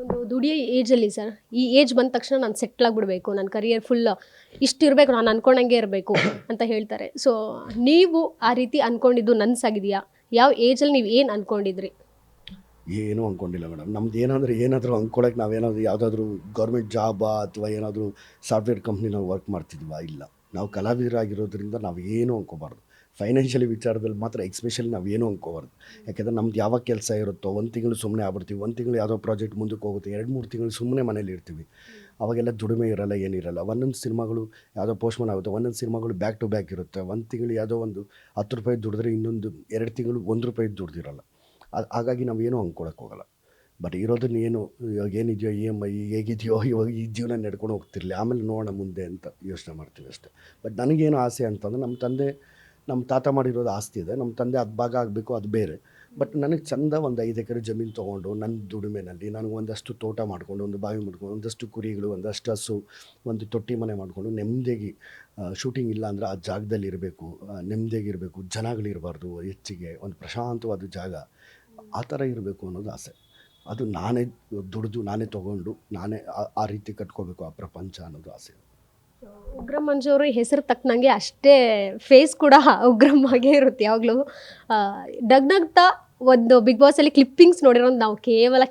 ಒಂದು ದುಡಿಯೋ ಏಜಲ್ಲಿ ಸರ್, ಈ ಏಜ್ ಬಂದ ತಕ್ಷಣ ನಾನು ಸೆಟ್ಲ್ ಆಗಿಬಿಡ್ಬೇಕು ನನ್ನ ಕರಿಯರ್ ಫುಲ್ ಇಷ್ಟು ಇರಬೇಕು, ನಾನು ಅನ್ಕೊಂಡಂಗೆ ಇರಬೇಕು ಅಂತ ಹೇಳ್ತಾರೆ. ಸೊ ನೀವು ಆ ರೀತಿ ಅನ್ಕೊಂಡಿದ್ದು ನನ್ಸಾಗಿದೆಯಾ? ಯಾವ ಏಜಲ್ಲಿ ನೀವು ಏನು ಅನ್ಕೊಂಡಿದ್ರಿ? ಏನೂ ಅಂದ್ಕೊಂಡಿಲ್ಲ ಮೇಡಮ್. ನಮ್ದು ಏನಾದರೂ ಏನಾದರೂ ಅಂದ್ಕೊಳಕ್ಕೆ ನಾವೇನಾದರೂ ಯಾವುದಾದ್ರೂ ಗೌರ್ಮೆಂಟ್ ಜಾಬಾ ಅಥವಾ ಏನಾದರೂ ಸಾಫ್ಟ್ವೇರ್ ಕಂಪ್ನಿನ ವರ್ಕ್ ಮಾಡ್ತಿದ್ವಾ? ಇಲ್ಲ. ನಾವು ಕಲಾವಿದರಾಗಿರೋದ್ರಿಂದ ನಾವು ಏನೂ ಅಂದ್ಕೋಬಾರ್ದು ಫೈನಾನ್ಷಿಯಲಿ ವಿಚಾರದಲ್ಲಿ ಮಾತ್ರ ಎಕ್ಸ್ಪೆಷಲಿ ನಾವು ಏನೂ ಅಂದ್ಕೋಬಾರ್ದು ಯಾಕೆಂದರೆ ನಮ್ದು ಯಾವಾಗ ಕೆಲಸ ಇರುತ್ತೋ, ಒಂದು ತಿಂಗಳು ಸುಮ್ಮನೆ ಆಗ್ಬಿಡ್ತೀವಿ, ಒಂದು ತಿಂಗಳು ಯಾವುದೋ ಪ್ರಾಜೆಕ್ಟ್ ಮುಂದಕ್ಕೆ ಹೋಗುತ್ತೆ, ಎರಡು, ಮೂರು ತಿಂಗಳು ಸುಮ್ಮನೆ ಮನೇಲಿ ಇರ್ತೀವಿ. ಅವಾಗೆಲ್ಲ ದುಡಿಮೆ ಇರಲ್ಲ, ಏನಿರಲ್ಲ. ಒಂದೊಂದು ಸಿನಿಮಾಗಳು ಯಾವುದೋ ಪೋಸ್ಟ್ಮನ್ ಆಗುತ್ತೆ, ಒಂದೊಂದು ಸಿನಿಮಾಗಳು ಬ್ಯಾಕ್ ಟು ಬ್ಯಾಕ್ ಇರುತ್ತೆ. ಒಂದು ತಿಂಗಳು ಯಾವುದೋ ಒಂದು ಹತ್ತು ರೂಪಾಯಿ ದುಡಿದ್ರೆ ಇನ್ನೊಂದು, ಎರಡು ತಿಂಗಳು ಒಂದು ರೂಪಾಯಿ ದುಡ್ದಿರಲ್ಲ. ಅದು, ಹಾಗಾಗಿ ನಾವೇನು ಹೋಗಲ್ಲ. ಬಟ್ ಇರೋದನ್ನ ಏನು, ಇವಾಗ ಏನಿದೆಯೋ ಇ ಎಂ ಐ ಹೇಗಿದೆಯೋ, ಇವಾಗ ಈ ಜೀವನ ನಡ್ಕೊಂಡು ಹೋಗ್ತಿರಲಿ. ಆಮೇಲೆ ನೋಡೋಣ ಮುಂದೆ ಅಂತ ಯೋಚನೆ ಮಾಡ್ತೀವಿ ಅಷ್ಟೇ. ಬಟ್ ನನಗೇನು ಆಸೆ ಅಂತಂದರೆ, ನಮ್ಮ ತಂದೆ ನಮ್ಮ ತಾತ ಮಾಡಿರೋದು ಆಸ್ತಿ ಇದೆ, ನಮ್ಮ ತಂದೆ ಅದು ಭಾಗ ಆಗಬೇಕು, ಅದು ಬೇರೆ. ಬಟ್ ನನಗೆ ಚಂದ ಒಂದು ಐದು ಎಕರೆ ಜಮೀನು ತೊಗೊಂಡು ನನ್ನ ದುಡಿಮೆನಲ್ಲಿ ನನಗೆ ಒಂದಷ್ಟು ತೋಟ ಮಾಡಿಕೊಂಡು, ಒಂದು ಬಾವಿ ಮಾಡ್ಕೊಂಡು, ಒಂದಷ್ಟು ಕುರಿಗಳು, ಒಂದಷ್ಟು ಹಸು, ಒಂದು ತೊಟ್ಟಿ ಮನೆ ಮಾಡಿಕೊಂಡು ನೆಮ್ಮದಿಯಾಗಿ ಶೂಟಿಂಗ್ ಇಲ್ಲ ಅಂದರೆ ಆ ಜಾಗದಲ್ಲಿ ಇರಬೇಕು ನೆಮ್ಮದಿಯಾಗಿರಬೇಕು ಜನಗಳಿರಬಾರ್ದು ಹೆಚ್ಚಿಗೆ, ಒಂದು ಪ್ರಶಾಂತವಾದ ಜಾಗ. ಆ ಥರ ಇರಬೇಕು ಅನ್ನೋದು ಆಸೆ. ಅದು ನಾನೇ ದುಡಿದು ನಾನೇ ತೊಗೊಂಡು ನಾನೇ ಆ- ರೀತಿ ಕಟ್ಕೋಬೇಕು ಆ ಪ್ರಪಂಚ ಅನ್ನೋದು ಆಸೆ. ಉಗ್ರ ಅವರು ಹೆಸರು ತಕ್ಕನಂಗೆ ಅಷ್ಟೇ ಫೇಸ್ ಕೂಡ ಉಗ್ರಮ್ಮಾಗೆ ಇರುತ್ತೆ ಯಾವಾಗಲೂ. ಡಗ್ನಗ್ತಾ ಒಂದು ಬಿಗ್ ಬಾಸಲ್ಲಿ ಕ್ಲಿಪ್ಪಿಂಗ್ಸ್ ನೋಡಿರೋದು ನಾವು ಕೇವಲ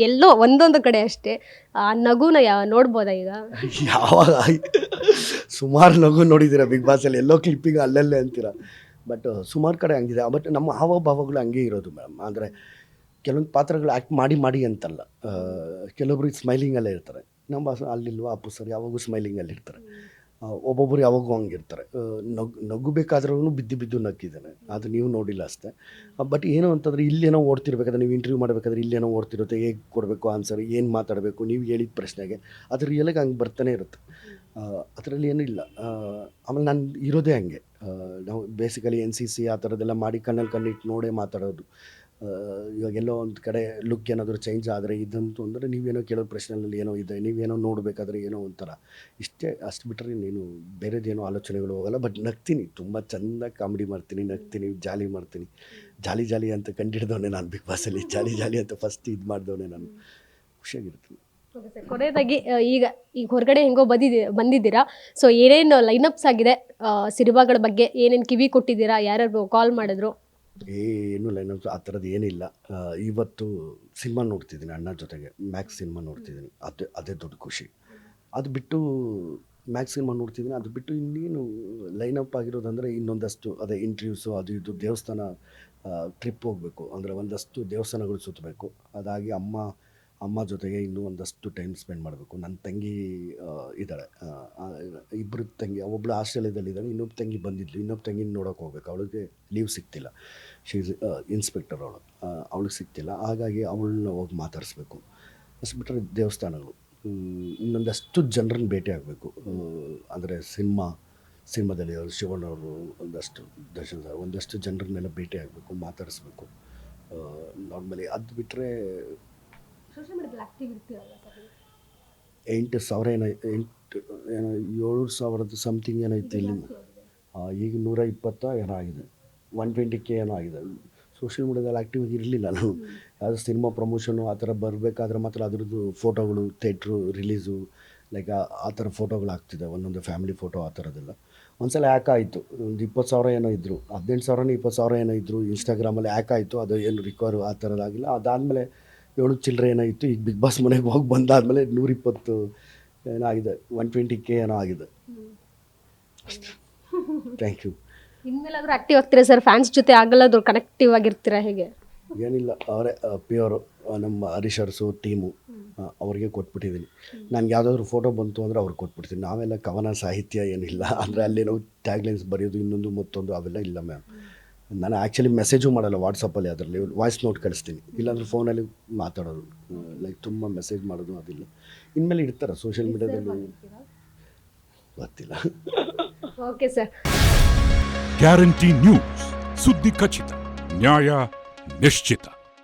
ಎಲ್ಲೋ ಒಂದೊಂದು ಕಡೆ ಅಷ್ಟೇ. ಆ, ನಗುನ ಯಾವ ನೋಡ್ಬೋದಾ ಈಗ? ಯಾವಾಗ? ಸುಮಾರು ನಗು ನೋಡಿದ್ದೀರ ಬಿಗ್ ಬಾಸಲ್ಲಿ ಎಲ್ಲೋ ಕ್ಲಿಪ್ಪಿಂಗ್ ಅಲ್ಲಲ್ಲೇ ಅಂತೀರ? ಬಟ್ ಸುಮಾರು ಕಡೆ ಹಂಗಿದೆ. ಬಟ್ ನಮ್ಮ ಹಾವಭಾವಗಳು ಹಂಗೆ ಇರೋದು ಮೇಡಮ್ ಅಂದರೆ ಕೆಲವೊಂದು ಪಾತ್ರಗಳು ಆ್ಯಕ್ಟ್ ಮಾಡಿ ಮಾಡಿ ಅಂತಲ್ಲ. ಕೆಲವೊಬ್ರಿಗೆ ಕೆಲವೊಬ್ರು ಸ್ಮೈಲಿಂಗಲ್ಲೇ ಇರ್ತಾರೆ. ನಮ್ಮ ಬಾಸ ಅಲ್ಲಿಲ್ವಾ ಅಪ್ಪು ಸರ್ ಯಾವಾಗೂ ಸ್ಮೈಲಿಂಗಲ್ಲಿ ಇರ್ತಾರೆ. ಒಬ್ಬೊಬ್ಬರು ಯಾವಾಗೂ ಹಂಗಿರ್ತಾರೆ. ನಗ್ ನಗು ನಗಬೇಕಾದ್ರೂ ಬಿದ್ದು ಬಿದ್ದು ನಗ್ಗಿದ್ದಾನೆ ಅದು ನೀವು ನೋಡಿಲ್ಲ ಅಷ್ಟೇ. ಬಟ್ ಏನು ಅಂತಂದರೆ ಇಲ್ಲೇನೋ ಓಡ್ತಿರ್ಬೇಕಾದ್ರೆ ನೀವು ಇಂಟರ್ವ್ಯೂ ಮಾಡಬೇಕಾದ್ರೆ ಇಲ್ಲೇನೋ ಓಡ್ತಿರುತ್ತೆ, ಹೇಗೆ ಕೊಡಬೇಕು ಆನ್ಸರ್ ಏನು ಮಾತಾಡಬೇಕು, ನೀವು ಹೇಳಿದ ಪ್ರಶ್ನೆಗೆ ಅದು ರಿಯಲಾಗಿ ಹಂಗೆ ಬರ್ತಾನೆ ಇರುತ್ತೆ. ಅದರಲ್ಲಿ ಏನೂ ಇಲ್ಲ. ಆಮೇಲೆ ನಾನು ಇರೋದೇ ಹಂಗೆ. ನಾವು ಬೇಸಿಕಲಿ ಎನ್ ಸಿ ಸಿ ಆ ಥರದ್ದೆಲ್ಲ ಮಾಡಿ ಕಣ್ಣಲ್ಲಿ ಕಣ್ಣಿಟ್ಟು ನೋಡೇ ಮಾತಾಡೋದು. ಆ, ಇವಾಗ ಎಲ್ಲೋ ಒಂದು ಕಡೆ ಲುಕ್ ಏನಾದರೂ ಚೇಂಜ್ ಆದರೆ ಇದಂತೂ ಅಂದರೆ ನೀವೇನೋ ಕೇಳೋ ಪ್ರಶ್ನೆಯಲ್ಲಿ ಏನೋ ಇದೆ ನೀವೇನೋ ನೋಡಬೇಕಾದ್ರೆ ಏನೋ ಒಂಥರ. ಇಷ್ಟೇ ಅಷ್ಟು ಬಿಟ್ಟರೆ ನೀನು ಬೇರೆದೇನೋ ಆಲೋಚನೆಗಳು ಹೋಗಲ್ಲ. ಬಟ್ ನಗ್ತೀನಿ ತುಂಬ ಚೆಂದ ಕಾಮಿಡಿ ಮಾಡ್ತೀನಿ ನಗ್ತೀನಿ ಜಾಲಿ ಮಾಡ್ತೀನಿ. ಜಾಲಿ ಜಾಲಿ ಅಂತ ಕಂಡಿಡ್ದವನೇ ನಾನು ಬಿಗ್ ಬಾಸಲ್ಲಿ ಜಾಲಿ ಜಾಲಿ ಅಂತ ಫಸ್ಟ್ ಇದು ಮಾಡಿದವನೇ ನಾನು. ಖುಷಿಯಾಗಿರ್ತೀನಿ. ಕೊನೆಯದಾಗಿ ಈಗ ಈಗ ಹೊರಗಡೆ ಹೆಂಗೋ ಬಂದಿದ್ದೀ ಬಂದಿದ್ದೀರಾ? ಸೊ ಏನೇನು ಲೈನಪ್ಸ್ ಆಗಿದೆ? ಸಿನಿಮಾಗಳ ಬಗ್ಗೆ ಏನೇನು ಕಿವಿ ಕೊಟ್ಟಿದ್ದೀರಾ? ಯಾರ್ಯಾರು ಕಾಲ್ ಮಾಡಿದ್ರು? ಏನು ಲೈನ್ ಆ ಥರದ್ದು ಏನಿಲ್ಲ. ಇವತ್ತು ಸಿನಿಮಾ ನೋಡ್ತಿದ್ದೀನಿ ಅಣ್ಣ ಜೊತೆಗೆ ಮ್ಯಾಕ್ಸ್ ಸಿನಿಮಾ ನೋಡ್ತಿದ್ದೀನಿ. ಅದೇ ಅದೇ ದೊಡ್ಡ ಖುಷಿ. ಅದು ಬಿಟ್ಟು ಮ್ಯಾಕ್ಸ್ ಸಿನಿಮಾ ನೋಡ್ತಿದ್ದೀನಿ. ಅದು ಬಿಟ್ಟು ಇನ್ನೇನು ಲೈನ್ ಅಪ್ ಆಗಿರೋದಂದರೆ ಇನ್ನೊಂದಷ್ಟು, ಅದೇ ಇಂಟರ್ವ್ಯೂಸು ಅದು ಇದು ದೇವಸ್ಥಾನ ಟ್ರಿಪ್ ಹೋಗಬೇಕು. ಅಂದರೆ ಒಂದಷ್ಟು ದೇವಸ್ಥಾನಗಳು ಸುತ್ತಬೇಕು. ಅದಾಗಿ ಅಮ್ಮ ಅಮ್ಮ ಜೊತೆಗೆ ಇನ್ನೂ ಒಂದಷ್ಟು ಟೈಮ್ ಸ್ಪೆಂಡ್ ಮಾಡಬೇಕು. ನನ್ನ ತಂಗಿ ಇದ್ದಾಳೆ. ಇಬ್ಬರು ತಂಗಿ ಒಬ್ಬಳು ಆಸ್ಟ್ರೇಲಿಯಾದಲ್ಲಿದ್ದಾಳೆ, ಇನ್ನೊಬ್ಬ ತಂಗಿ ಬಂದಿದ್ಲು. ಇನ್ನೊಬ್ಬ ತಂಗಿ ನೋಡೋಕೆ ಹೋಗ್ಬೇಕು. ಅವಳಿಗೆ ಲೀವ್ ಸಿಗ್ತಿಲ್ಲ. ಶೀ ಇನ್ಸ್ಪೆಕ್ಟರ್ ಅವಳು. ಅವಳಿಗೆ ಸಿಗ್ತಿಲ್ಲ. ಹಾಗಾಗಿ ಅವಳನ್ನ ಹೋಗಿ ಮಾತಾಡಿಸ್ಬೇಕು. ಅಷ್ಟು ಬಿಟ್ಟರೆ ದೇವಸ್ಥಾನಗಳು ಇನ್ನೊಂದಷ್ಟು ಜನರನ್ನ ಭೇಟಿ ಆಗಬೇಕು. ಅಂದರೆ ಸಿನಿಮಾ ಸಿನಿಮಾದಲ್ಲಿ ಅವರು ಶಿವಣ್ಣವರು ಒಂದಷ್ಟು ದರ್ಶನ ಒಂದಷ್ಟು ಜನರನ್ನೆಲ್ಲ ಭೇಟಿ ಆಗಬೇಕು, ಮಾತಾಡಿಸ್ಬೇಕು. ನಾರ್ಮಲಿ ಅದು ಬಿಟ್ಟರೆ ಎಂಟು ಸಾವಿರ ಏನೋ ಎಂಟು ಏನೋ ಏಳು ಸಾವಿರದ ಸಮಥಿಂಗ್ ಏನೋ ಇತ್ತು ಇಲ್ಲಿ. ಈಗ ನೂರ ಇಪ್ಪತ್ತ ಏನೋ ಆಗಿದೆ. ಒನ್ ಟ್ವೆಂಟಿ ಕೆ ಏನೋ ಆಗಿದೆ. ಸೋಷಿಯಲ್ ಮೀಡಿಯಾದಲ್ಲಿ ಆ್ಯಕ್ಟಿವ್ ಇರಲಿಲ್ಲ ನಾನು ಯಾವುದೋ ಸಿನಿಮಾ ಪ್ರಮೋಷನು ಆ ಥರ ಬರಬೇಕಾದ್ರೆ ಮಾತ್ರ ಅದ್ರದ್ದು ಫೋಟೋಗಳು ಥಿಯೇಟ್ರು ರಿಲೀಸು ಲೈಕ್ ಆ ಥರ ಫೋಟೋಗಳು ಆಗ್ತಿದೆ. ಒಂದೊಂದು ಫ್ಯಾಮಿಲಿ ಫೋಟೋ ಆ ಥರದ್ದೆಲ್ಲ. ಒಂದ್ಸಲ ಆ್ಯಕ್ ಆಯಿತು. ಒಂದು ಇಪ್ಪತ್ತು ಸಾವಿರ ಏನೋ ಇದ್ದರು ಹದಿನೆಂಟು ಸಾವಿರನೂ ಇಪ್ಪತ್ತು ಸಾವಿರ ಏನೋ ಇದ್ದರು ಇನ್ಸ್ಟಾಗ್ರಾಮಲ್ಲಿ ಆ್ಯಕ್ ಆಯಿತು. ಅದು ಏನು ರಿಕವರ್ ಆ ಥರದ್ದಾಗಿಲ್ಲ ಅದಾದಮೇಲೆ ಏಳು ಚಿಲ್ಲರೆ ಏನಾಗಿತ್ತು ಈಗ ಬಿಗ್ ಬಾಸ್ ಮನೆಗೆ ಹೋಗಿ ಬಂದಾದಮೇಲೆ ನೂರಿಪ್ಪತ್ತು ಏನೋ ಆಗಿದೆ ಒನ್ ಟ್ವೆಂಟಿ ಕೆ ಏನೋ ಆಗಿದೆ. ಅಷ್ಟು ಥ್ಯಾಂಕ್ ಯು ಇನ್ಮೇಲಾದ್ರೂ ಆಕ್ಟಿವ್ ಆಗ್ತೀರಾ ಸರ್ ಫ್ಯಾನ್ಸ್ ಜೊತೆ ಆಗಲ್ಲಾದ್ರೂ ಕನೆಕ್ಟಿವ್ ಆಗಿರ್ತೀರಾ ಹೇಗೆ? ಏನಿಲ್ಲ ಅವರೇ ಪ್ಯೂರು ನಮ್ಮ ಹರೀಶ್ ಅರಸು ಟೀಮು ಅವ್ರಿಗೆ ಕೊಟ್ಬಿಟ್ಟಿದ್ದೀನಿ ನನಗೆ ಯಾವುದಾದ್ರೂ ಫೋಟೋ ಬಂತು ಅಂದರೆ ಅವ್ರಿಗೆ ಕೊಟ್ಬಿಡ್ತೀನಿ. ನಾವೆಲ್ಲ ಕವನ ಸಾಹಿತ್ಯ ಏನಿಲ್ಲ ಅಂದರೆ ಅಲ್ಲೇನೋ ಟ್ಯಾಗ್ಲೈನ್ಸ್ ಬರೆಯೋದು ಇನ್ನೊಂದು ಮತ್ತೊಂದು ಅವೆಲ್ಲ ಇಲ್ಲ ಮ್ಯಾಮ್ ನಾನು ಆ್ಯಕ್ಚುಲಿ ಮೆಸೇಜು ಮಾಡಲ್ಲ ವಾಟ್ಸಪ್ಪಲ್ಲಿ ಅದರಲ್ಲಿ. ವಾಯ್ಸ್ ನೋಟ್ ಕಳಿಸ್ತೀನಿ. ಇಲ್ಲಾಂದ್ರೆ ಫೋನಲ್ಲಿ ಮಾತಾಡೋದು. ಲೈಕ್ ತುಂಬ ಮೆಸೇಜ್ ಮಾಡೋದು ಅದಿಲ್ಲ. ಇನ್ಮೇಲೆ ಇಡ್ತಾರೆ ಸೋಷಿಯಲ್ ಮೀಡಿಯಾದಲ್ಲಿ ಗೊತ್ತಿಲ್ಲ. ಓಕೆ ಸರ್ ಗ್ಯಾರಂಟಿ ನ್ಯೂಸ್ ಸುದ್ದಿ ಖಚಿತ. ನ್ಯಾಯ ನಿಶ್ಚಿತ.